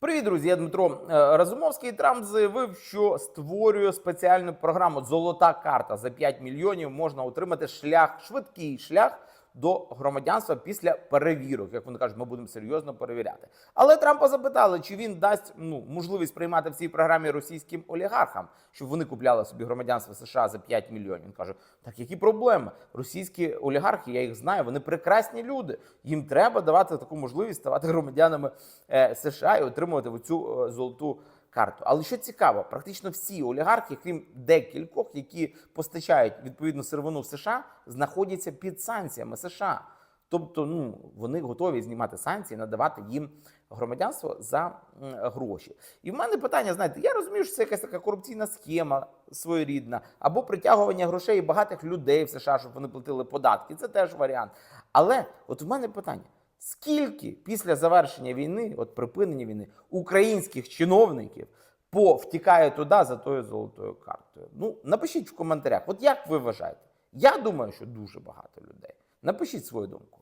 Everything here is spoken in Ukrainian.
Привіт, друзі! Я Дмитро е, Разумовський. Трамп заявив, що створює спеціальну програму Золота карта за 5 мільйонів можна отримати шлях, швидкий шлях до громадянства після перевірок. Як вони кажуть, ми будемо серйозно перевіряти. Але Трампа запитали, чи він дасть ну можливість приймати в цій програмі російським олігархам, щоб вони купляли собі громадянство США за 5 мільйонів. Він каже: так які проблеми? Російські олігархи, я їх знаю, вони прекрасні люди. Їм треба давати таку можливість ставати громадянами е, США і отримувати цю е, золоту карту. Але що цікаво, практично всі олігархи, крім декількох, які постачають відповідну сировину в США, знаходяться під санкціями США. Тобто, ну вони готові знімати санкції, надавати їм громадянство за гроші. І в мене питання: знаєте, я розумію, що це якась така корупційна схема своєрідна, або притягування грошей багатих людей в США, щоб вони платили податки. Це теж варіант. Але от в мене питання: скільки після завершення війни, от припинення війни, українських чиновників повтікає туди за тою золотою картою? Ну напишіть в коментарях. От як ви вважаєте? Я думаю, що дуже багато людей. Напишіть свою думку.